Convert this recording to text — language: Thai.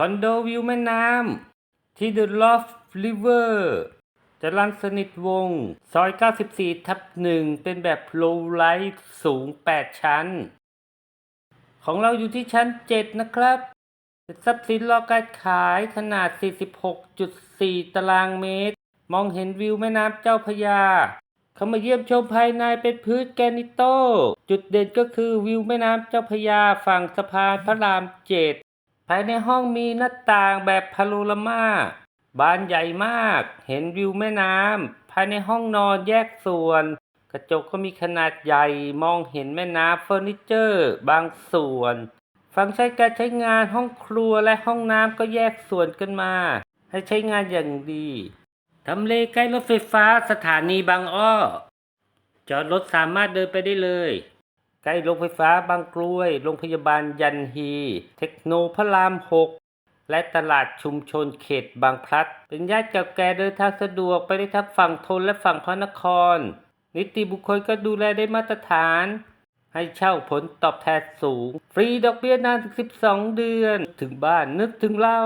คอนโดวิวแม่น้ำ ที่ The Loft River จรันสนิทวง ซอย 94 ทับหนึ่งเป็นแบบ low light สูง 8 ชั้น ของเราอยู่ที่ชั้น 7 นะครับเป็นทรัพย์สินรอการขายขนาด 46.4 ตารางเมตร มองเห็นวิวแม่น้ำเจ้าพยา เข้ามาเยี่ยมชมภายในเป็นพื้นแกนิโต จุดเด่นก็คือวิวแม่น้ำเจ้าพยาฝั่งสะพานพระรามเจ็ด ภายในห้องมีหน้าต่างแบบพาโนรามาบานใหญ่มาก เห็นวิวแม่น้ำภายในห้องนอนแยกส่วน กระจกก็มีขนาดใหญ่มองเห็นแม่น้ำเฟอร์นิเจอร์ บางส่วน ฟังก์ชันการใช้งานห้องครัวและห้องน้ำก็แยกส่วนกันมา ให้ใช้งานอย่างดีทำเลใกล้รถไฟฟ้าสถานีบางอ้อ จอดรถสามารถเดินไปได้เลย ใกล้โรงไฟฟ้าบางกรวย โรงพยาบาลยันฮี เทคโนพระราม6และตลาดชุมชนเขตบางพลัด เป็นย่านเก่าแก่เดินทางสะดวกไปได้ทั้งฝั่งทนและฝั่งพระนคร นิติบุคคลก็ดูแลได้มาตรฐาน ให้เช่าผลตอบแทนสูง ฟรีดอกเบี้ยนานถึง 12 เดือน ถึงบ้านนึกถึงเล่า